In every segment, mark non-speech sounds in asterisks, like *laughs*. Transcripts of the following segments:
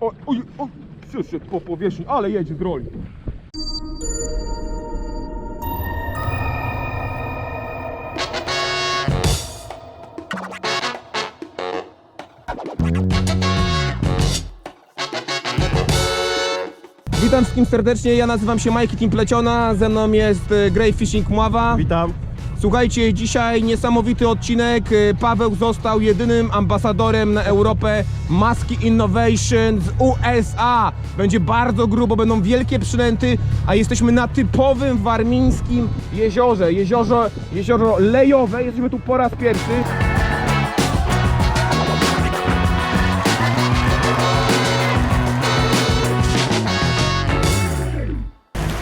o, oj, o, przyszedł po powierzchni, ale jedzie z roli. Witam wszystkim serdecznie, ja nazywam się Majki Team Pleciona, ze mną jest e, Grey Fishing Mława. Witam. Słuchajcie, dzisiaj niesamowity odcinek. E, Paweł został jedynym ambasadorem na Europę Maski Innovation z USA. Będzie bardzo grubo, będą wielkie przynęty, a jesteśmy na typowym warmińskim jeziorze. Jeziorze, jezioro lejowe, jesteśmy tu po raz pierwszy.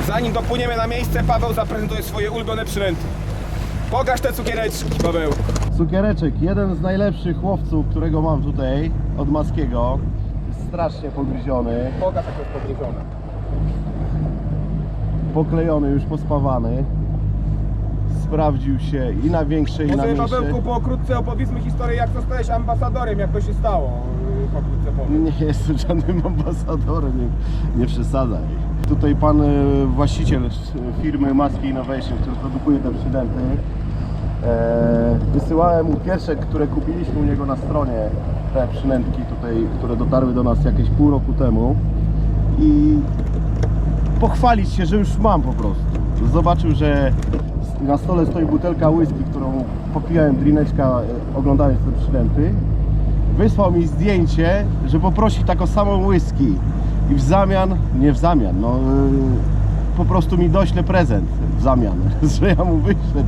Zanim dopłyniemy na miejsce, Paweł zaprezentuje swoje ulubione przynęty. Pokaż te cukiereczki, Paweł. Cukiereczek, jeden z najlepszych łowców, którego mam tutaj od Maskiego. Jest strasznie pogryziony, Pokaż jak jest podniesione. poklejony, już pospawany. Sprawdził się i na większe, i na Może mniejsze. Pawełku pokrótce opowiedzmy historię, jak zostałeś ambasadorem, jak to się stało. Yy, Pokrótce powiem. Nie jestem żadnym ambasadorem, nie, nie przesadzaj. Tutaj pan e, właściciel e, firmy Maski Innovation, który produkuje te przydęty, wysyłałem mu pierwsze, które kupiliśmy u niego na stronie, te przynętki tutaj, które dotarły do nas jakieś pół roku temu. I pochwalić się, że już mam po prostu. Zobaczył, że na stole stoi butelka whisky, którą popijałem drineczka e, oglądając te przynęty. Wysłał mi zdjęcie, że poprosi taką samą whisky. I w zamian, nie w zamian, no yy, po prostu mi dośle prezent w zamian, *laughs* że ja mu wyślę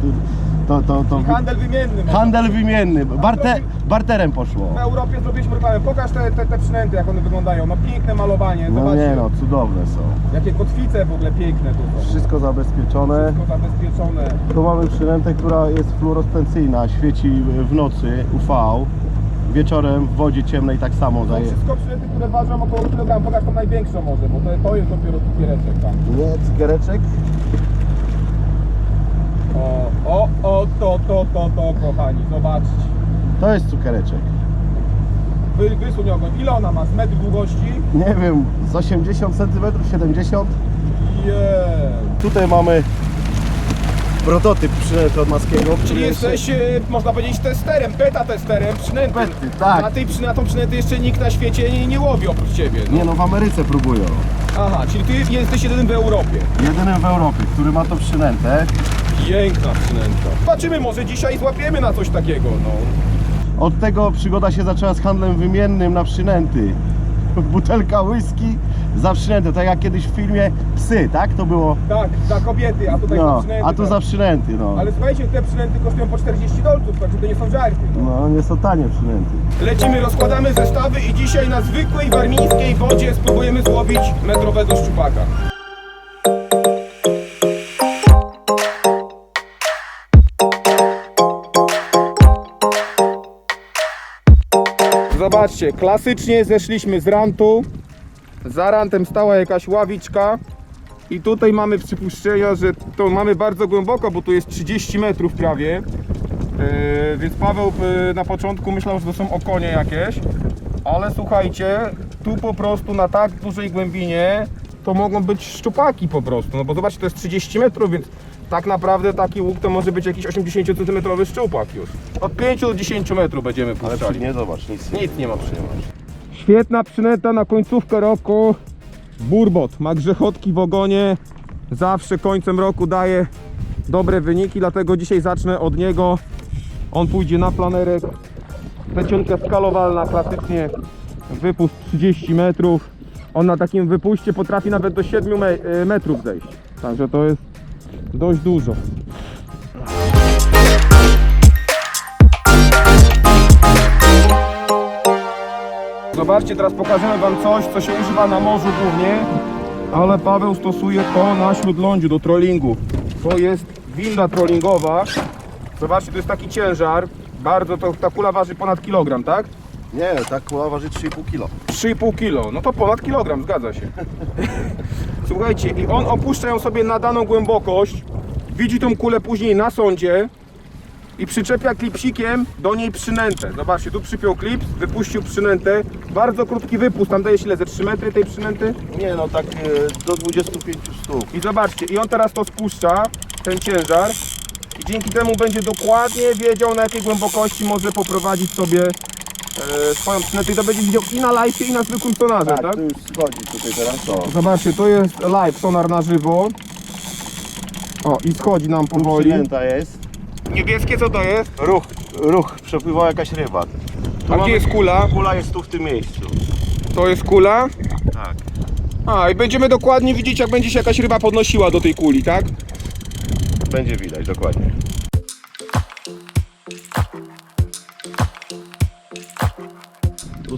to, to, to, Handel wymienny. handel wymienny, Barte, barterem poszło. W Europie zrobiliśmy reklamę. Pokaż te, te, te przynęty, jak one wyglądają. No piękne malowanie, No zobaczcie. nie no, cudowne są. Jakie kotwice w ogóle piękne tu są. Wszystko zabezpieczone. Wszystko zabezpieczone. Tu mamy przynętę, która jest fluorescencyjna, świeci w nocy UV. Wieczorem w wodzie ciemnej tak samo To daje. wszystko przynęty, które ważą około kilogram. Pokaż tą największą może, bo to, to jest dopiero cukiereczek tam. Nie, cukiereczek. O, o, o, to, to, to, to, kochani, zobaczcie. To jest cukiereczek. Wy, wysuń ogon. Ile ona ma? Z metr długości? Nie wiem, z 80 cm, 70 Jeee. Tutaj mamy prototyp przynęty od Maskiego. Czyli jesteś, e, można powiedzieć, testerem, beta testerem przynęty. Tak. Na tej przy- na tą przynętę jeszcze nikt na świecie nie, nie łowi oprócz Ciebie. No. Nie no, w Ameryce próbują. Aha, czyli Ty jesteś jedynym w Europie. Jedynym w Europie, który ma tą przynętę. Piękna przynęta. Zobaczymy, może dzisiaj złapiemy na coś takiego, no. Od tego przygoda się zaczęła z handlem wymiennym na przynęty. *laughs* Butelka whisky za przynętę, tak jak kiedyś w filmie Psy, tak? To było. Tak, za kobiety, a tutaj za No, przynęty. a tu tak. za przynęty, no. Ale słuchajcie, te przynęty kosztują po 40 dolców, także to nie są żarty. No. No, nie są tanie przynęty. Lecimy, rozkładamy zestawy i dzisiaj na zwykłej warmińskiej wodzie spróbujemy złowić metrowego szczupaka. Zobaczcie, klasycznie zeszliśmy z rantu. Za rantem stała jakaś ławiczka. I tutaj mamy przypuszczenia, że to mamy bardzo głęboko, bo tu jest 30 metrów prawie. Yy, więc Paweł yy, na początku myślał, że to są okonie jakieś, ale słuchajcie, tu po prostu na tak dużej głębinie to mogą być szczupaki po prostu, no bo zobaczcie, to jest 30 metrów, więc tak naprawdę taki łuk to może być jakiś 80 cm szczupak już. Od 5 do 10 metrów będziemy Ale puszczali. nie zobacz, nic. Nic nie ma przyjemność. Świetna przynęta na końcówkę roku. Burbot ma grzechotki w ogonie. Zawsze końcem roku daje dobre wyniki, dlatego dzisiaj zacznę od niego. On pójdzie na planerek. Plecionka skalowalna, klasycznie wypust 30 metrów. On na takim wypuście potrafi nawet do 7 me- e, metrów zejść. Także to jest dość dużo. Zobaczcie, teraz pokażemy Wam coś, co się używa na morzu głównie, ale Paweł stosuje to na śródlądziu do trollingu. To jest winda trollingowa. Zobaczcie, to jest taki ciężar. Bardzo to, ta kula waży ponad kilogram, tak? Nie, ta kula waży 3,5 kg. 3,5 kilo, no to ponad kilogram, zgadza się. *laughs* Słuchajcie, i on opuszcza ją sobie na daną głębokość, widzi tą kulę później na sądzie i przyczepia klipsikiem do niej przynętę. Zobaczcie, tu przypiął klip, wypuścił przynętę. Bardzo krótki wypust, tam daje ile, ze 3 metry tej przynęty? Nie no, tak e, do 25 sztuk. I zobaczcie, i on teraz to spuszcza, ten ciężar. I dzięki temu będzie dokładnie wiedział na jakiej głębokości może poprowadzić sobie e, swoją przynętę. I to będzie widział i na live, i na zwykłym sonarze, tak? Tak, to już schodzi tutaj teraz. O. Zobaczcie, to jest live, sonar na żywo. O, i schodzi nam Tu powoli. przynęta jest. Niebieskie co to jest? Ruch, ruch, przepływała jakaś ryba. Tu A mamy- gdzie jest kula? Kula jest tu w tym miejscu. To jest kula. Tak. A, i będziemy dokładnie widzieć, jak będzie się jakaś ryba podnosiła do tej kuli, tak? Będzie widać, dokładnie.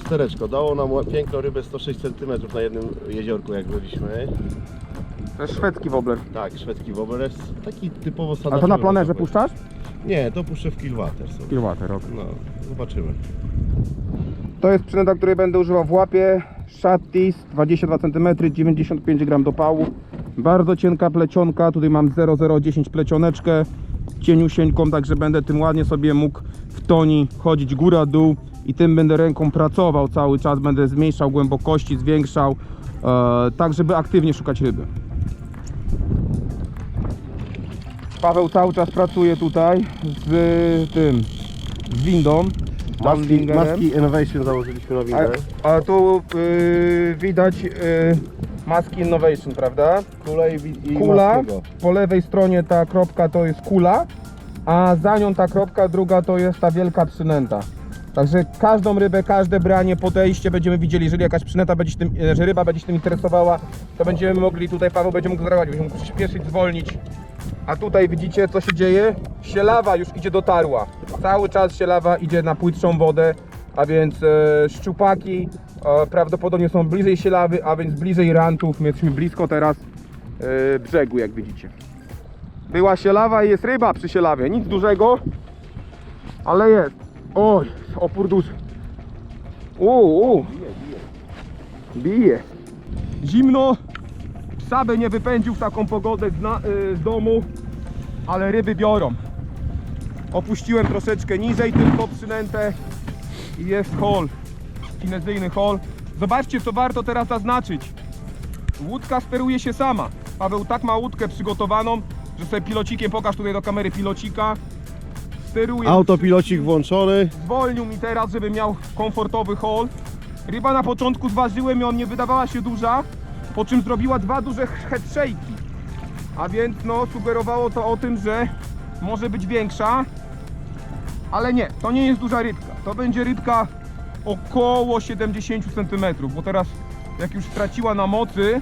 Lustereczko dało nam piękną rybę 106 cm na jednym jeziorku jak byliśmy. To jest szwedzki wobler. Tak, szwedzki wobler taki typowo A standardowy. to na planerze puszczasz? Nie, to puszczę w kilwater sobie. Kilowater, ok. No, zobaczymy. To jest przynęta, której będę używał w łapie. Shattis 22 cm, 95 gram dopału. Bardzo cienka plecionka, tutaj mam 0010 plecioneczkę cieniusieńką, także będę tym ładnie sobie mógł w toni chodzić góra dół i tym będę ręką pracował cały czas, będę zmniejszał głębokości, zwiększał, e, tak żeby aktywnie szukać ryby. Paweł cały czas pracuje tutaj z tym, z windą. Maski, maski Innovation założyliśmy na windę. A, a tu y, widać y, maski Innovation, prawda? Kula i, i Kula, Maskiego. po lewej stronie ta kropka to jest kula, a za nią ta kropka druga to jest ta wielka przynęta. Także każdą rybę, każde branie, podejście będziemy widzieli, jeżeli jakaś przynęta będzie się tym, e, że ryba będzie się tym interesowała, to będziemy mogli tutaj, Paweł będzie mógł zareagować, będzie mógł przyspieszyć, zwolnić. A tutaj widzicie co się dzieje? Sielawa już idzie do tarła. Cały czas sielawa idzie na płytszą wodę, a więc e, szczupaki e, prawdopodobnie są bliżej sielawy, a więc bliżej rantów. My jesteśmy blisko teraz e, brzegu, jak widzicie. Była sielawa i jest ryba przy sielawie. Nic dużego, ale jest. Oj, opór duży. Uuu, bije. Zimno. Psa by nie wypędził w taką pogodę z, na, y, z domu, ale ryby biorą. Opuściłem troszeczkę niżej tylko przynętę i jest hol, kinezyjny hol. Zobaczcie co warto teraz zaznaczyć. Łódka steruje się sama. Paweł tak ma łódkę przygotowaną, że sobie pilocikiem, pokaż tutaj do kamery pilocika. Steruje. Autopilocik włączony. Zwolnił mi teraz, żeby miał komfortowy hol. Ryba na początku zważyłem ją, nie wydawała się duża, po czym zrobiła dwa duże head shake'i. A więc no, sugerowało to o tym, że może być większa. Ale nie, to nie jest duża rybka. To będzie rybka około 70 cm, bo teraz jak już straciła na mocy,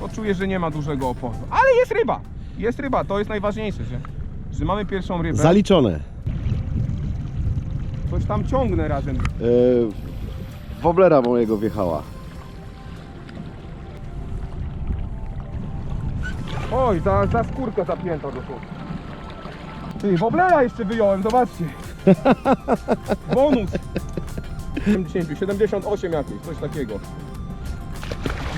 to czuję, że nie ma dużego oporu. Ale jest ryba! Jest ryba, to jest najważniejsze, że, że mamy pierwszą rybę. Zaliczone. Coś tam ciągnę razem. Yy, woblera mojego wjechała. Oj, za, za skórkę zapięta do tu. Ty, woblera jeszcze wyjąłem, zobaczcie. *laughs* Bonus. 70, 78 jakieś, coś takiego.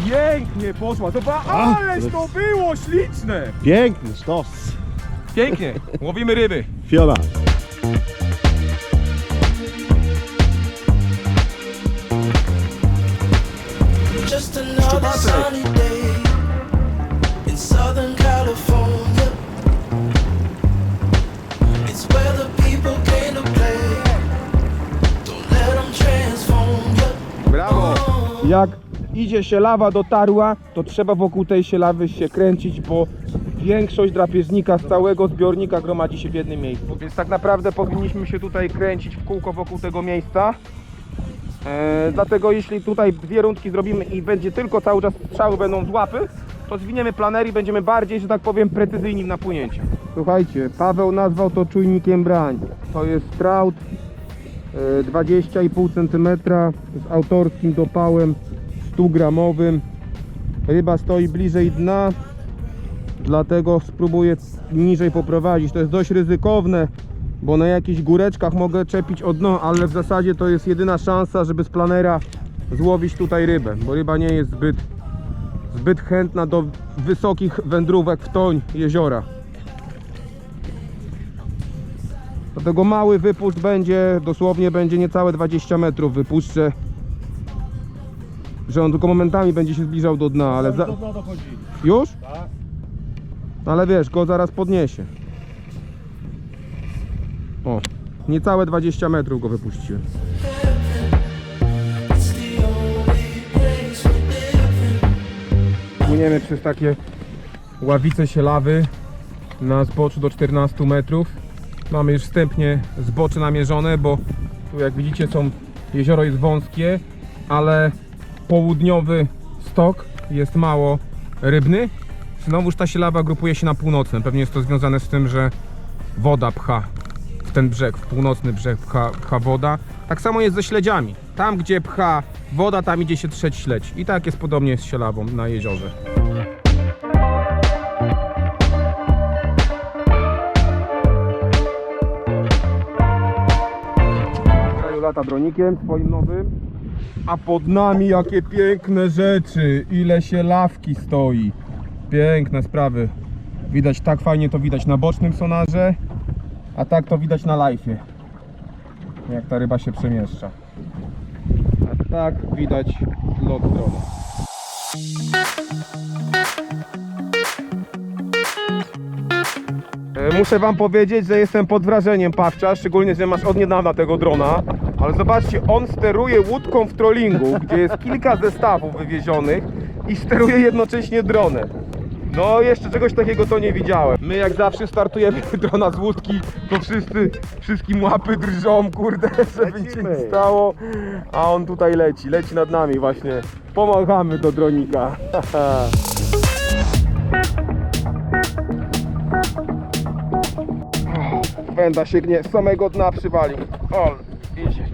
Pięknie poszła, zobacz, ależ to było śliczne. Piękny sztos. Pięknie, łowimy ryby. Fiona. Just another sunny day in Southern California. It's where the people came to play. Don't let them transform you. Brawo! Jak idzie się lawa do tarła, to trzeba wokół tej sielawy się kręcić, bo większość drapieżnika z całego zbiornika gromadzi się w jednym miejscu. Więc tak naprawdę powinniśmy się tutaj kręcić w kółko wokół tego miejsca. E, dlatego jeśli tutaj dwie rundki zrobimy i będzie tylko cały czas strzały będą z łapy, to zwiniemy planer i będziemy bardziej, że tak powiem, precyzyjni w napłynięciu. Słuchajcie, Paweł nazwał to czujnikiem brań. To jest trout e, 20,5 cm z autorskim dopałem 100 gramowym. Ryba stoi bliżej dna, dlatego spróbuję niżej poprowadzić. To jest dość ryzykowne, bo na jakichś góreczkach mogę czepić o dno, ale w zasadzie to jest jedyna szansa, żeby z planera złowić tutaj rybę, bo ryba nie jest zbyt, zbyt chętna do wysokich wędrówek w toń jeziora. Dlatego mały wypuszcz będzie, dosłownie będzie niecałe 20 metrów wypuszczę. Że on tylko momentami będzie się zbliżał do dna, ale za... Już? Tak. Ale wiesz, go zaraz podniesie. O, niecałe 20 metrów go wypuściłem. Płyniemy przez takie ławice sielawy na zboczu do 14 metrów. Mamy już wstępnie zbocze namierzone, bo tu jak widzicie są, jezioro jest wąskie, ale południowy stok jest mało rybny. Znowuż ta sielawa grupuje się na północnym. Pewnie jest to związane z tym, że woda pcha w ten brzeg, w północny brzeg pcha, pcha woda. Tak samo jest ze śledziami. Tam, gdzie pcha woda, tam idzie się trzeć śledź. I tak jest podobnie z sielawą na jeziorze. Kraju lata dronikiem swoim nowym. A pod nami jakie piękne rzeczy. Ile się lawki stoi. Piękne sprawy. Widać tak fajnie to widać na bocznym sonarze, a tak to widać na live'ie. Jak ta ryba się przemieszcza. A tak widać lot drona. E, Muszę wam powiedzieć, że jestem pod wrażeniem Pawcza, szczególnie, że masz od niedawna tego drona. Ale zobaczcie, on steruje łódką w trollingu, gdzie jest kilka zestawów wywiezionych i steruje jednocześnie dronem. No jeszcze czegoś takiego to nie widziałem. My jak zawsze startujemy *laughs* drona z łódki, to wszyscy, wszystkim łapy drżą, kurde, *laughs* żeby nic się nie stało. A on tutaj leci, leci nad nami właśnie. Pomagamy do dronika. *laughs* Węda się gnie, z samego dna przywalił. Ol, idzie.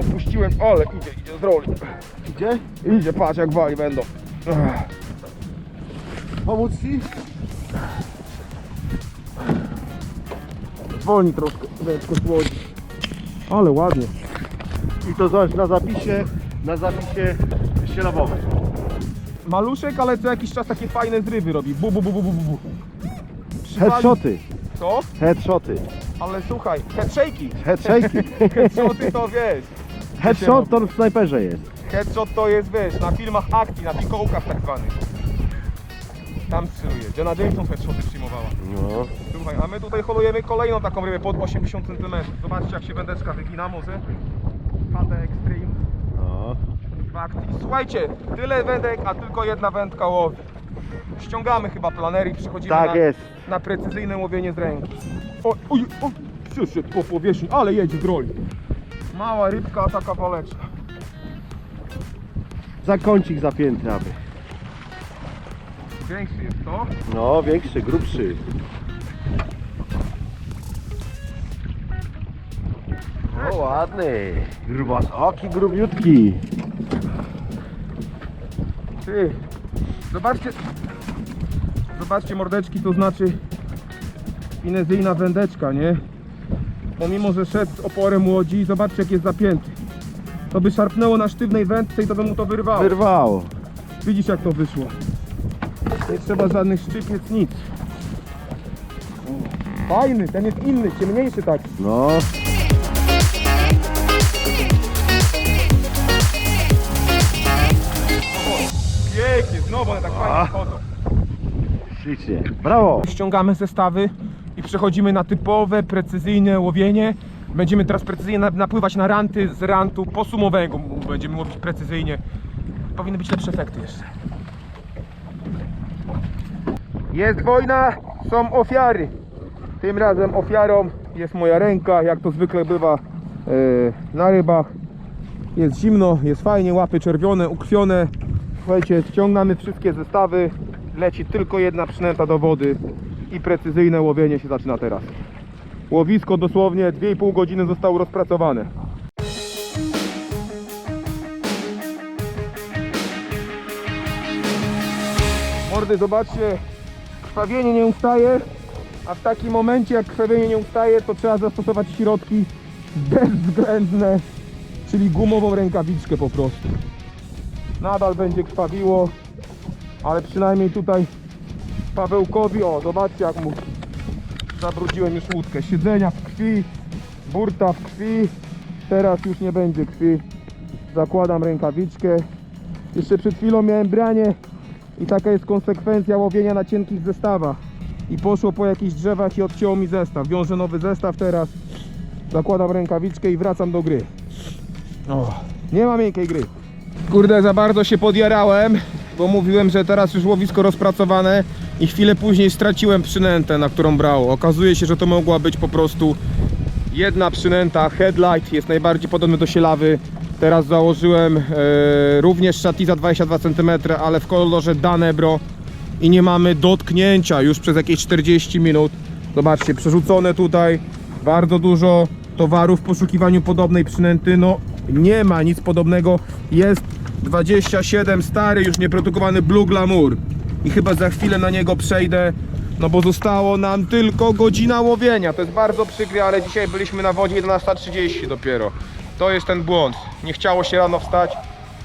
Opuściłem, ole, idzie, idzie z roli. Idzie? Idzie, patrz jak wali będą. Pomóc ci? Zwolni troszkę, wędko słodzi. Ale ładnie. I to zobacz na zapisie, na zapisie sielawowym. Maluszek, ale co jakiś czas takie fajne zrywy robi. Bu, bu, bu, bu, bu, bu. Przywali- Headshoty, Co? headshoty, Ale słuchaj, headshake'i. headshake'i. *laughs* Headshoty to wiesz. Headshot to w snajperze jest. Headshot to jest, wiesz, na filmach akcji, na pikołkach tak zwanych. Tam strzeluje. Jenna Jameson headshoty przyjmowała. No. Słuchaj, a my tutaj holujemy kolejną taką rybę pod 80 cm. Zobaczcie jak się wędeczka wygina może. KT Extreme no. w akcji. Słuchajcie, tyle wędek, a tylko jedna wędka łowi. Ściągamy chyba planery i przechodzimy Tak na, jest. na precyzyjne łowienie z ręki. O, oj, o, przyszedł po powierzchni, ale jedzie roli. Mała rybka, a taka waleczka. Zakącik zapięty aby. Większy jest to. No, większy, grubszy. O, ładny. Grubas, oki grubiutki. Ty, zobaczcie, zobaczcie mordeczki, to znaczy finezyjna wędeczka, nie? Pomimo, że szedł z oporem łodzi, zobaczcie jak jest zapięty. To by szarpnęło na sztywnej wędce i to by mu to wyrwało. Wyrwało. Widzisz jak to wyszło. Nie trzeba żadnych szczypiec, nic. Fajny, ten jest inny, ciemniejszy taki. No. Pięknie, znowu one tak fajnie chodzą. Ślicznie. Brawo. Ściągamy zestawy i przechodzimy na typowe, precyzyjne łowienie. Będziemy teraz precyzyjnie na- napływać na ranty z rantu posumowego. Będziemy łowić precyzyjnie. Powinny być lepsze efekty jeszcze. Jest wojna, są ofiary. Tym razem ofiarą jest moja ręka, jak to zwykle bywa e, na rybach. Jest zimno, jest fajnie, łapy czerwione, ukrwione. Słuchajcie, ściągamy wszystkie zestawy. Leci tylko jedna przynęta do wody i precyzyjne łowienie się zaczyna teraz. Łowisko dosłownie 2,5 godziny zostało rozpracowane. Mordy, zobaczcie, krwawienie nie ustaje, a w takim momencie jak krwawienie nie ustaje, to trzeba zastosować środki bezwzględne, czyli gumową rękawiczkę po prostu. Nadal będzie krwawiło, ale przynajmniej tutaj Pawełkowi, o zobaczcie jak mu zabrudziłem już łódkę, siedzenia w krwi, burta w krwi. Teraz już nie będzie krwi. Zakładam rękawiczkę. Jeszcze przed chwilą miałem branie i taka jest konsekwencja łowienia na cienkich zestawach. I poszło po jakichś drzewach i odcięło mi zestaw. Wiążę nowy zestaw teraz. Zakładam rękawiczkę i wracam do gry. O, nie ma miękkiej gry. Kurde, za bardzo się podjarałem, bo mówiłem, że teraz już łowisko rozpracowane i chwilę później straciłem przynętę, na którą brało. Okazuje się, że to mogła być po prostu jedna przynęta, headlight, jest najbardziej podobny do sielawy. Teraz założyłem e, również szatiza 22 cm, ale w kolorze Danebro i nie mamy dotknięcia już przez jakieś 40 minut. Zobaczcie, przerzucone tutaj bardzo dużo towaru w poszukiwaniu podobnej przynęty. No nie ma nic podobnego. Jest 27 stary, już nieprodukowany Blue Glamour i chyba za chwilę na niego przejdę. No bo zostało nam tylko godzina łowienia. To jest bardzo przykre, ale dzisiaj byliśmy na wodzie 11.30 dopiero. To jest ten błąd. Nie chciało się rano wstać,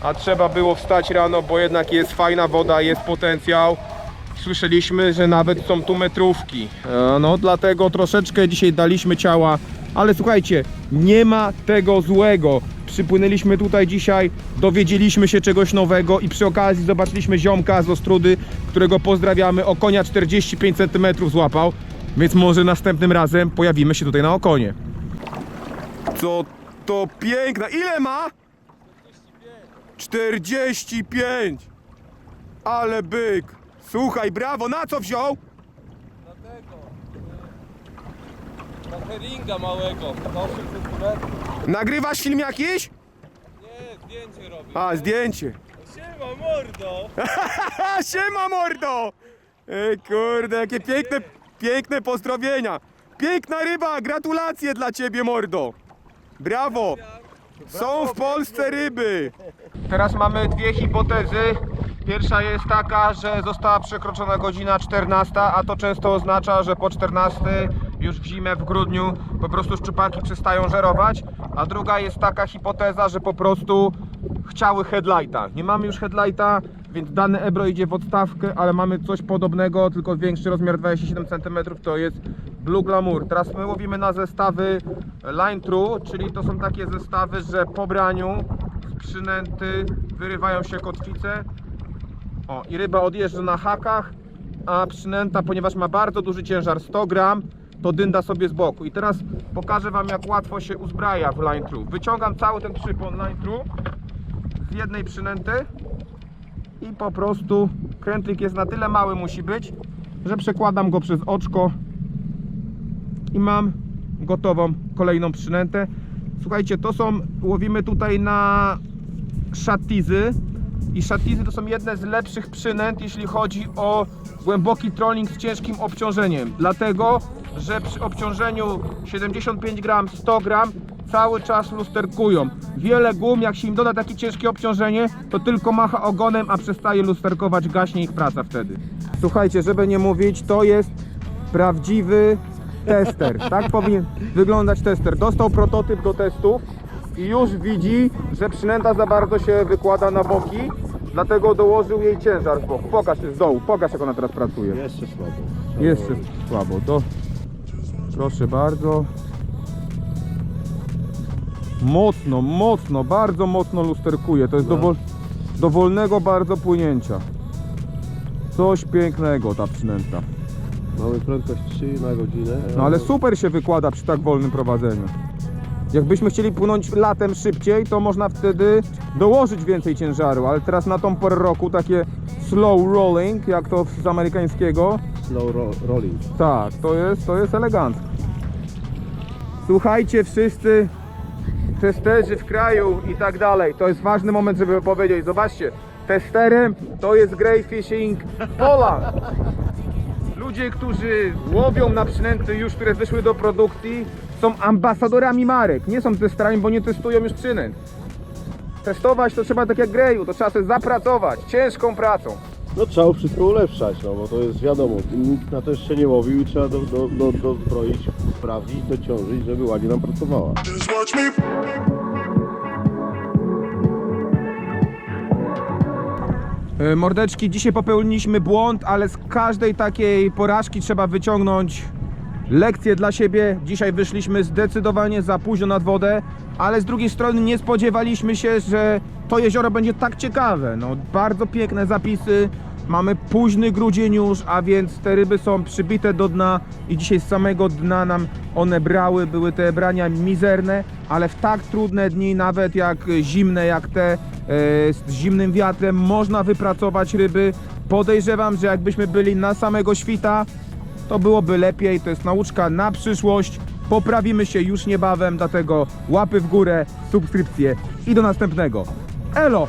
a trzeba było wstać rano, bo jednak jest fajna woda, jest potencjał. Słyszeliśmy, że nawet są tu metrówki. E, No dlatego troszeczkę dzisiaj daliśmy ciała, ale słuchajcie, nie ma tego złego. Przypłynęliśmy tutaj dzisiaj, dowiedzieliśmy się czegoś nowego i przy okazji zobaczyliśmy ziomka z Ostrudy, którego pozdrawiamy. Okonia 45 cm złapał, więc może następnym razem pojawimy się tutaj na okonie. Co to piękna. Ile ma? 45. Ale byk. Słuchaj, brawo, na co wziął? Na heringa małego, na 8 cm. Nagrywasz film jakiś? Nie, zdjęcie robię. A, zdjęcie. Siema mordo! *laughs* Siema mordo! Ej, kurde, jakie piękne, piękne pozdrowienia. Piękna ryba, gratulacje dla ciebie mordo. Brawo. Są w Polsce ryby. Teraz mamy dwie hipotezy. Pierwsza jest taka, że została przekroczona godzina 14, a to często oznacza, że po 14 już w zimę, w grudniu po prostu szczupaki przestają żerować. A druga jest taka hipoteza, że po prostu chciały headlighta. Nie mamy już headlighta, więc dane Ebro idzie w odstawkę, ale mamy coś podobnego, tylko większy rozmiar 27 cm, to jest Blue Glamour. Teraz my łowimy na zestawy Line True, czyli to są takie zestawy, że po braniu z przynęty wyrywają się kotwice. O, i ryba odjeżdża na hakach, a przynęta, ponieważ ma bardzo duży ciężar, 100 gram, to dynda sobie z boku. I teraz pokażę Wam, jak łatwo się uzbraja w Line True. Wyciągam cały ten przypon Line True z jednej przynęty i po prostu krętlik jest na tyle mały musi być, że przekładam go przez oczko i mam gotową kolejną przynętę. Słuchajcie, to są, łowimy tutaj na szatizy i szatizy to są jedne z lepszych przynęt, jeśli chodzi o głęboki trolling z ciężkim obciążeniem. Dlatego, że przy obciążeniu 75 gram, 100 gram cały czas lusterkują. Wiele gum, jak się im doda takie ciężkie obciążenie, to tylko macha ogonem, a przestaje lusterkować, gaśnie ich praca wtedy. Słuchajcie, żeby nie mówić, to jest prawdziwy tester. Tak powinien wyglądać tester. Dostał prototyp do testów i już widzi, że przynęta za bardzo się wykłada na boki, dlatego dołożył jej ciężar z boku. Pokaż z dołu, pokaż jak ona teraz pracuje. Jeszcze słabo. Jeszcze słabo, to proszę bardzo. Mocno, mocno, bardzo mocno lusterkuje. To jest No. do, wol, do wolnego bardzo płynięcia. Coś pięknego ta przynęta. Mamy prędkość 3 na godzinę. No ale super się wykłada przy tak wolnym prowadzeniu. Jakbyśmy chcieli płynąć latem szybciej, to można wtedy dołożyć więcej ciężaru, ale teraz na tą porę roku takie slow rolling, jak to z amerykańskiego, Slow ro rolling. tak, to jest, to jest elegancko. Słuchajcie wszyscy testerzy w kraju i tak dalej. To jest ważny moment, żeby powiedzieć. Zobaczcie, testerem to jest Grey Fishing Poland. Ludzie, którzy łowią na przynęty już, które wyszły do produkcji, są ambasadorami marek. Nie są testerami, bo nie testują już przynęt. Testować to trzeba tak jak Greju, to trzeba sobie zapracować, ciężką pracą. No trzeba wszystko ulepszać, no bo to jest wiadomo, nikt na to jeszcze nie łowił i trzeba do, do, do, dozbroić, sprawdzić, dociążyć, żeby ładnie nam pracowała. Mordeczki, dzisiaj popełniliśmy błąd, ale z każdej takiej porażki trzeba wyciągnąć lekcje dla siebie. Dzisiaj wyszliśmy zdecydowanie za późno nad wodę, ale z drugiej strony nie spodziewaliśmy się, że to jezioro będzie tak ciekawe. No, bardzo piękne zapisy. Mamy późny grudzień już, a więc te ryby są przybite do dna i dzisiaj z samego dna nam one brały. Były te brania mizerne, ale w tak trudne dni, nawet jak zimne jak te, e, z zimnym wiatrem, można wypracować ryby. Podejrzewam, że jakbyśmy byli na samego świta, to byłoby lepiej. To jest nauczka na przyszłość. Poprawimy się już niebawem, dlatego łapy w górę, subskrypcje i do następnego. Elo!